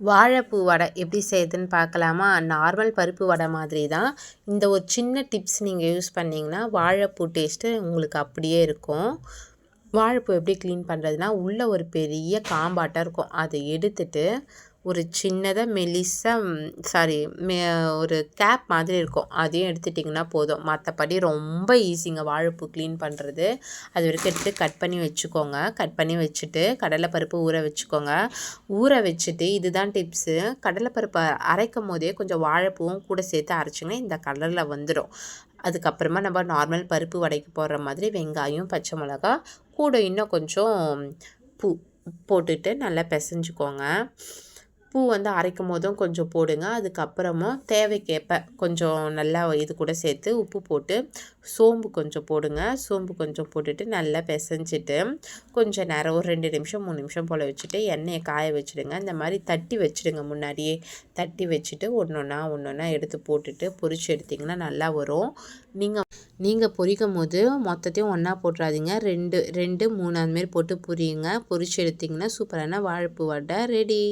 வாழைப்பூ வடை எப்படி செய்யுதுன்னு பார்க்கலாமா? நார்மல் பருப்பு வடை மாதிரி தான். இந்த ஒரு சின்ன டிப்ஸ் நீங்கள் யூஸ் பண்ணிங்கன்னா வாழைப்பூ டேஸ்ட்டு உங்களுக்கு அப்படியே இருக்கும். வாழைப்பூ எப்படி க்ளீன் பண்ணுறதுனா உள்ளே ஒரு பெரிய காம்பாட்டம் இருக்கும். அதை எடுத்துட்டு ஒரு சின்னதாக மெலிசாக சாரி மே ஒரு கேப் மாதிரி இருக்கும். அதையும் எடுத்துட்டிங்கன்னா போதும். மற்றபடி ரொம்ப ஈஸிங்க வாழைப்பூ க்ளீன் பண்ணுறது அது வரைக்கும் எடுத்து கட் பண்ணி வச்சுக்கோங்க. கட் பண்ணி வச்சுட்டு கடலைப்பருப்பு ஊற வச்சுக்கோங்க. ஊற வச்சுட்டு இதுதான் டிப்ஸு கடலைப்பருப்பை அரைக்கும் போதே கொஞ்சம் வாழைப்பூவும் கூட சேர்த்து அரைச்சிங்கன்னா இந்த கலரில் வந்துடும் அதுக்கப்புறமா நம்ம நார்மல் பருப்பு வடைக்கு போடுற மாதிரி வெங்காயம் பச்சை மிளகா கூட இன்னும் கொஞ்சம் பூ போட்டுட்டு நல்லா பிசைஞ்சுக்கோங்க. பூ வந்து அரைக்கும் போதும் கொஞ்சம் போடுங்க. அதுக்கப்புறமும் தேவைக்கேற்ப கொஞ்சம் நல்லா இது கூட சேர்த்து உப்பு போட்டு சோம்பு கொஞ்சம் போடுங்க. சோம்பு கொஞ்சம் போட்டுட்டு நல்லா பிசைஞ்சிட்டு கொஞ்சம் நேரம் ஒரு ரெண்டு நிமிஷம் மூணு நிமிஷம் போல் வச்சுட்டு எண்ணெயை காய வச்சுடுங்க. இந்த மாதிரி தட்டி வச்சுடுங்க முன்னாடியே. தட்டி வச்சுட்டு ஒன்று ஒன்றா ஒன்று ஒன்றா எடுத்து போட்டுட்டு பொரிச்சு எடுத்திங்கன்னா நல்லா வரும். நீங்கள் நீங்கள் பொரிக்கும் போது மொத்தத்தையும் ஒன்றா போட்டுறாதீங்க. ரெண்டு ரெண்டு மூணு அதுமாரி போட்டு பொரியுங்க. பொரிச்சு எடுத்திங்கன்னா சூப்பரான வாழைப்பூ வடை ரெடி.